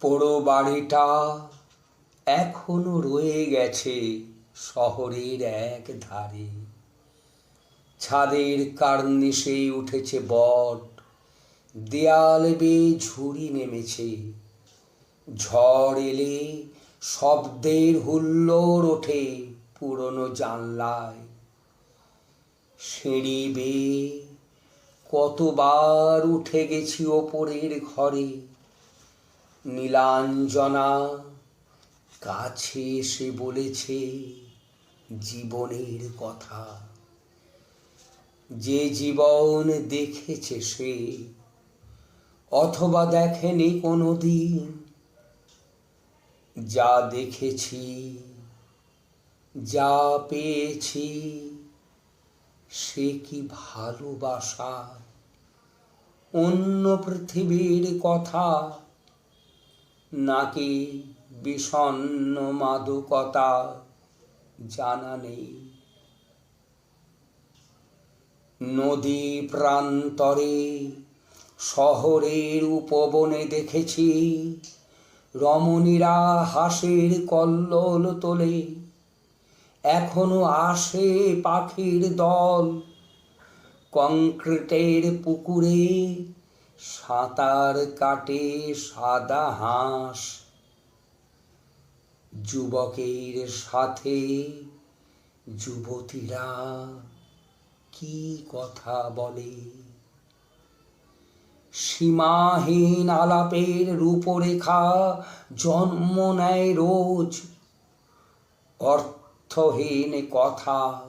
পোড়ো বাড়িটা এখনও রয়ে গেছে শহরের এক ধারে। ছাদের কার্নিশে উঠেছে বট, দেয়াল বেয়ে ঝুড়ি নেমেছে। ঝড় এলে শব্দের হুল্লোড় ওঠে পুরনো জানলায়। সিঁড়ি বেয়ে কতবার উঠে গেছি ওপরের ঘরে নীলাঞ্জনা, কাছে এসে বলেছে জীবনের কথা। যে জীবন দেখেছে সে, অথবা দেখেনি কোনো দিন যা দেখেছি, যা পেয়েছি, সে কি ভালোবাসা? অন্য পৃথিবীর কথা নাকি বিষণ্ন মাদকতা জানা নেই? নদী প্রান্তরে শহরের উপবনে দেখেছি রমণীরা হাসির কল্লোল তোলে। এখনও আসে পাখির দল। কংক্রিটের পুকুরে সাঁতার কাটে সাদা হাঁস। যুবকের সাথে যুবতীরা কি কথা বলে? সীমাহীন আলাপের রূপরেখা জন্ম নেয় রোজ। অর্থহীন কথা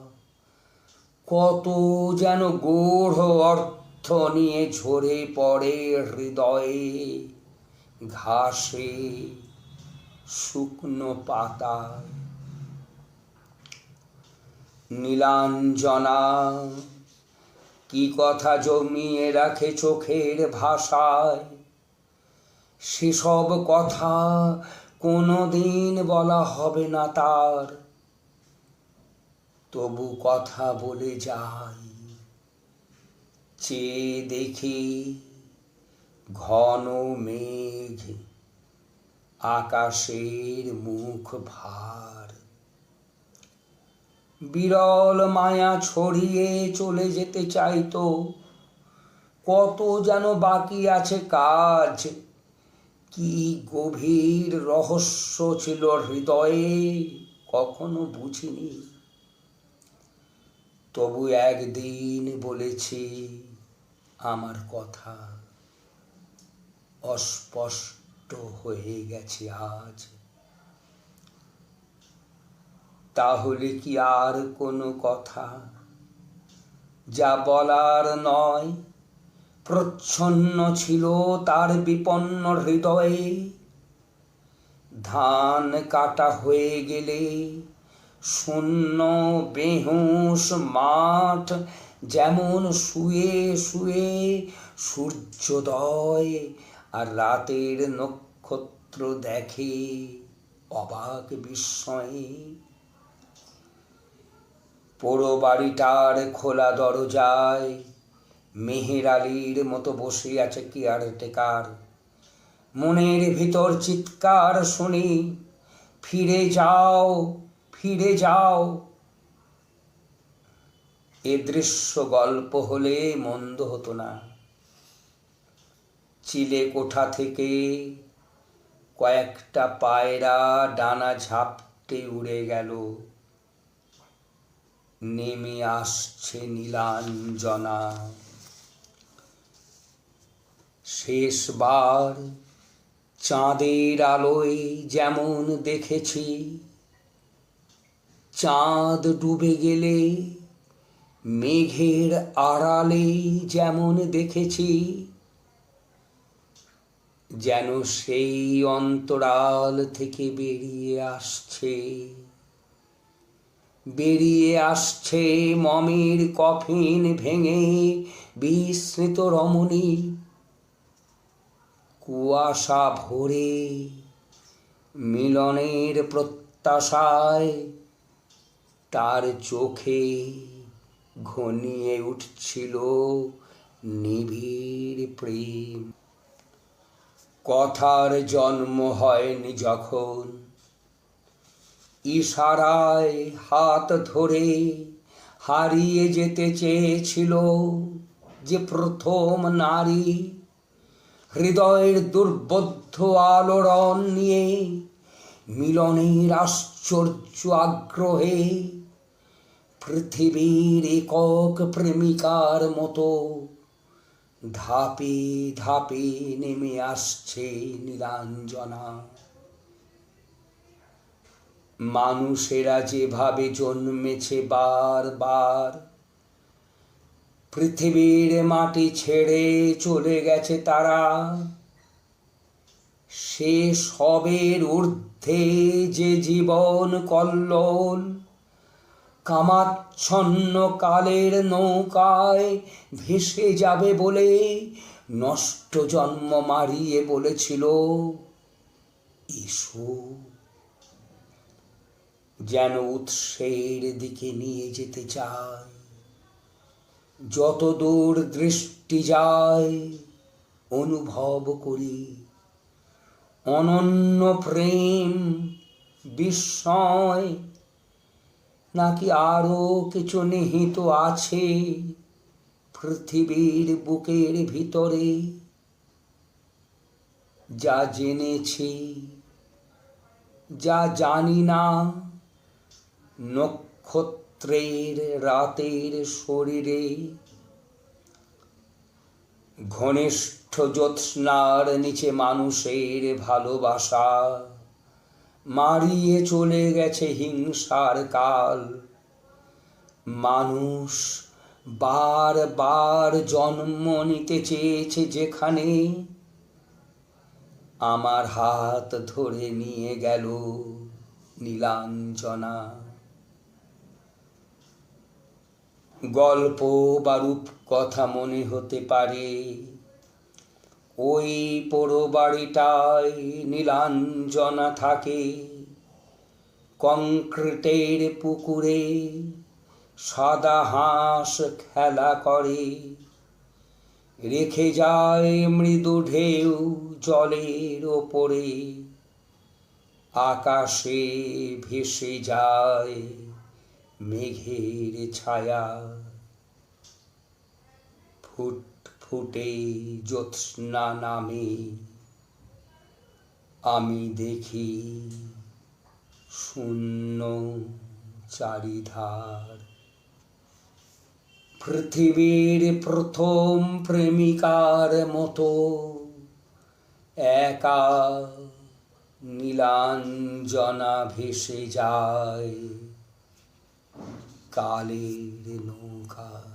কত যেন গূঢ় অর্থ নিয়ে ঝরে পড়ে হৃদয়ে ঘাসে শুকনো পাতায়। নীলাঞ্জনা, কি কথা জমিয়ে রাখে চোখের ভাষায়? সেসব কথা কোনো দিন বলা হবে না তার। তবু কথা বলে যাই চেয়ে দেখি ঘন মেঘ, আকাশের মুখ ভার। বিরল মায়া ছড়িয়ে চলে যেতে চাইতো, কত যেন বাকি আছে কাজ। কি গভীর রহস্য ছিল হৃদয়ে, কখনো বুঝিনি। তবু একদিন বলেছি আমার কথা অস্পষ্ট হয়ে গেছে আজ। তাহলে কি আর কোনো কথা? যা বলার নয়, প্রচ্ছন্ন ছিল তার বিপন্ন হৃদয়ে। ধান কাটা হয়ে গেলে শূন্য বেহুশ মাঠ যেমন শুয়ে শুয়ে সূর্যোদয় আর রাতের নক্ষত্র দেখে অবাক বিস্ময়ে। পোড়ো বাড়িটার খোলা দরজায় মেহের আলীর মতো বসে আছে কি আর কেয়ারটেকার মনের ভিতর চিৎকার শুনি ফিরে যাও ফিরে যাও। এ দৃশ্য গল্প হলে মন্দ হতো না। চিলে কোঠা থেকে কয়েকটা পায়রা ডানা ঝাপটে উড়ে গেল। নেমে আসছে নীলাঞ্জনা। শেষবার চাঁদের আলোয় যেমন দেখেছি চাঁদ ডুবে গেলে মেঘের আড়ালে যেমন দেখেছি, যেন সেই অন্তরাল থেকে বেরিয়ে আসছে। বেরিয়ে আসছে মমির কফিন ভেঙে বিস্মৃত রমণী। কুয়াশা ভরে মিলনের প্রত্যাশায় তার চোখে ঘনিয়ে উঠছিল নিবিড় প্রেম। কথার জন্ম হয়নি যখন। ইশারায় হাত ধরে হারিয়ে যেতে চেয়েছিল যে প্রথম নারী। হৃদয়ের দুর্বোধ্য আলোড়ন নিয়ে মিলনের আশ্চর্য আগ্রহে পৃথিবীর একক প্রেমিকার মতো ধাপে ধাপে নেমে আসছে নীলাঞ্জনা। মানুষেরা যেভাবে জন্মেছে বারবার পৃথিবীর মাটি ছেড়ে চলে গেছে তারা। সে সবের ঊর্ধ্বে যে জীবন কল্লোল কামাচ্ছন্ন কালের নৌকায় ভেসে যাবে বলে নষ্ট জন্ম মারিয়ে বলেছিল এসো। যেন উৎসের দিকে নিয়ে যেতে চায়। যত দূর দৃষ্টি যায়, অনুভব করি অনন্য প্রেম, বিস্ময় নাকি আরও কিছু নিহিত আছে পৃথিবীর বুকের ভিতরে? যা জেনেছি, যা জানি না, নক্ষত্রের রাতের শরীরে। ঘনিষ্ঠ জ্যোৎস্নার নিচে মানুষের ভালোবাসা। মারিয়ে চলে গেছে হিংসার কাল। মানুষ বার বার জন্ম নিতে চেয়েছে যেখানে আমার হাত ধরে নিয়ে গেল নীলাঞ্জনা। গল্প বা রূপ কথা মনে হতে পারে। ওই পোড়ো বাড়িটায় নীলাঞ্জনা থাকে। কংক্রিটের পুকুরে সাদা হাঁস খেলা করে। রেখে যায় মৃদু ঢেউ জলের ওপরে। আকাশে ভেসে যায় মেঘের ছায়া। ফুট ফুটে জ্যোৎস্না নামে আমি দেখি শূন্য চারিধার। পৃথিবীর প্রথম প্রেমিকার মতো একা নীলাঞ্জনা ভেসে যায়। কালের নৌকায়